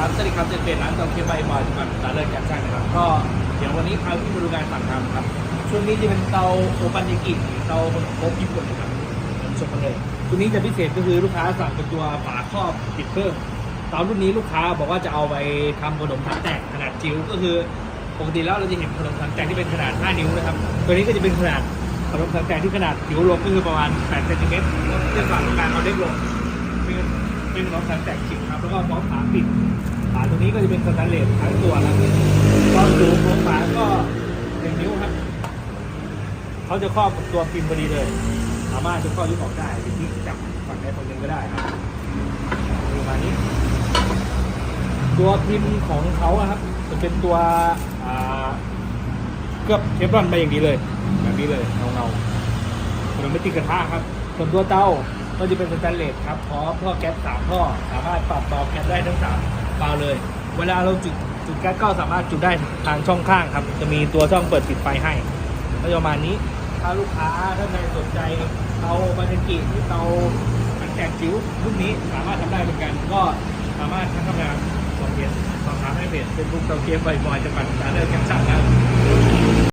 ครับสวัสดีครับเจนเป็นร้านเตาเคียวใบบอยจังหวัดตาเลิศการช่างนะครับ ก็เดี๋ยววันนี้พาพี่มาดูงานสั่งทำครับ ช่วงนี้จะเป็นเตาโอปันยากิเตาขนมครกญี่ปุ่นนะครับเดี๋ยวชมกันเลยตัวนี้จะพิเศษก็คือลูกค้าสั่งเป็นตัวฝาครอบติดเพิ่มเตารุ่นนี้ลูกค้าบอกว่าจะเอาไปทำขนมถังแตกขนาดจิ๋วก็คือปกติแล้วเราจะเห็นขนมถังแตกที่เป็นขนาด 5 นิ้วนะครับ ตัวนี้ก็จะเป็นขนาดขนมถังแตกที่ขนาดจิ๋วลงก็คือประมาณ8เซนติเมตรเทียบกับการเอาเล็กลงเป็นเป็นขนมถังแตกจิ๋วครับแล้วก็พร้อมฝาปิด ฝาตัวนี้ก็จะเป็นสแตนเลสทั้งตัวแล้วความสูงของฝาก็หนึ่งนิ้วครับเขาจะครอบกับตัวพิมพ์พอดีเลย สามารถจะครอบยุบออกได้หรือที่จับฝั่งใดฝั่งหนึ่งก็ได้ครับประมาณนี้ ตัวพิมพ์ของเขาครับ จะเป็นตัวเคลือบเทฟลอนไปอย่างดีเลย แบบนี้เลยเงาเงาๆมันไม่ติดกระทะครับ ส่วนตัวเตาก็จะเป็นสแตนเลสครับพร้อมท่อแก๊สสามท่อ สามารถปรับเบาแก๊สได้ทั้งสาม เบาเลย เวลาเราจุดจุดแก๊สก็สามารถจุดได้ทางช่องข้างครับ จะมีตัวช่องเปิดปิดไฟให้ก็ประมาณนี้ ถ้าลูกค้าท่านใดสนใจเตาบาเทกิที่เตาแตกจิ๋วรุ่นนี้สามารถทำได้เหมือนกัน ก็สามารถทั้งทำงานสอบเรียนสอบถามให้เพจเป็นบุ๊กเตาเกียบบ่อยๆจะปัดสาเดินยังสั่งครับ